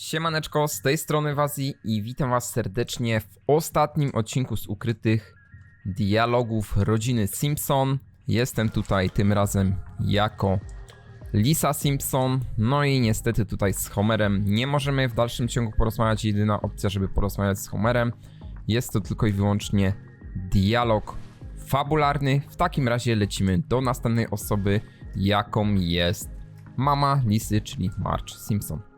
Siemaneczko, z tej strony Wazi i witam was serdecznie w ostatnim odcinku z ukrytych dialogów rodziny Simpson. Jestem tutaj tym razem jako Lisa Simpson, no i niestety tutaj z Homerem nie możemy w dalszym ciągu porozmawiać. Jedyna opcja, żeby porozmawiać z Homerem jest to tylko i wyłącznie dialog fabularny. W takim razie lecimy do następnej osoby, jaką jest mama Lisy, czyli Marge Simpson.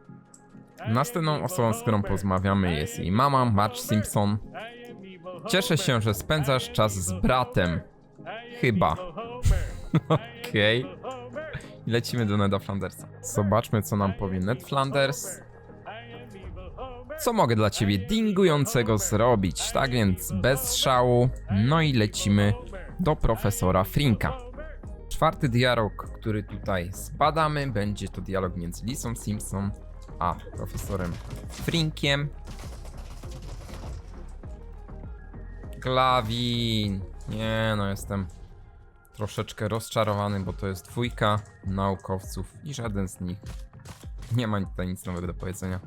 Następną osobą, z którą porozmawiamy jest jej mama, Marge Simpson. Cieszę się, że spędzasz czas z bratem. Chyba. Okej. I lecimy do Neda Flandersa. Zobaczmy, co nam powie Ned Flanders. Co mogę dla ciebie dingującego zrobić? Tak więc bez szału. No i lecimy do profesora Frinka. Czwarty dialog, który tutaj zbadamy, będzie to dialog między Lisą Simpson a profesorem Frinkiem. Glawin. Nie no, jestem troszeczkę rozczarowany, bo to jest dwójka naukowców i żaden z nich nie ma tutaj nic nowego do powiedzenia.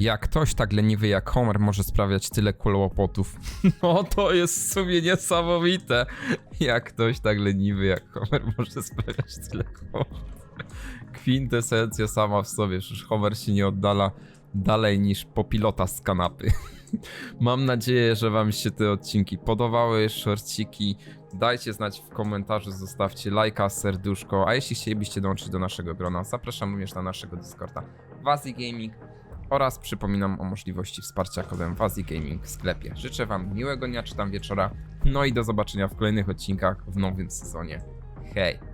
Jak ktoś tak leniwy jak Homer może sprawiać tyle kłopotów. No to jest w sumie niesamowite. Jak ktoś tak leniwy jak Homer może sprawiać tyle kłopotów. Kwintesencja sama w sobie, przecież Homer się nie oddala dalej niż popilota z kanapy. Mam nadzieję, że wam się te odcinki podobały, shortciki. Dajcie znać w komentarzu, zostawcie lajka, serduszko, a jeśli chcielibyście dołączyć do naszego grona, zapraszam również na naszego Discorda Wazi Gaming oraz przypominam o możliwości wsparcia kodem Wazi Gaming w sklepie. Życzę wam miłego dnia czy tam wieczora, no i do zobaczenia w kolejnych odcinkach w nowym sezonie. Hej!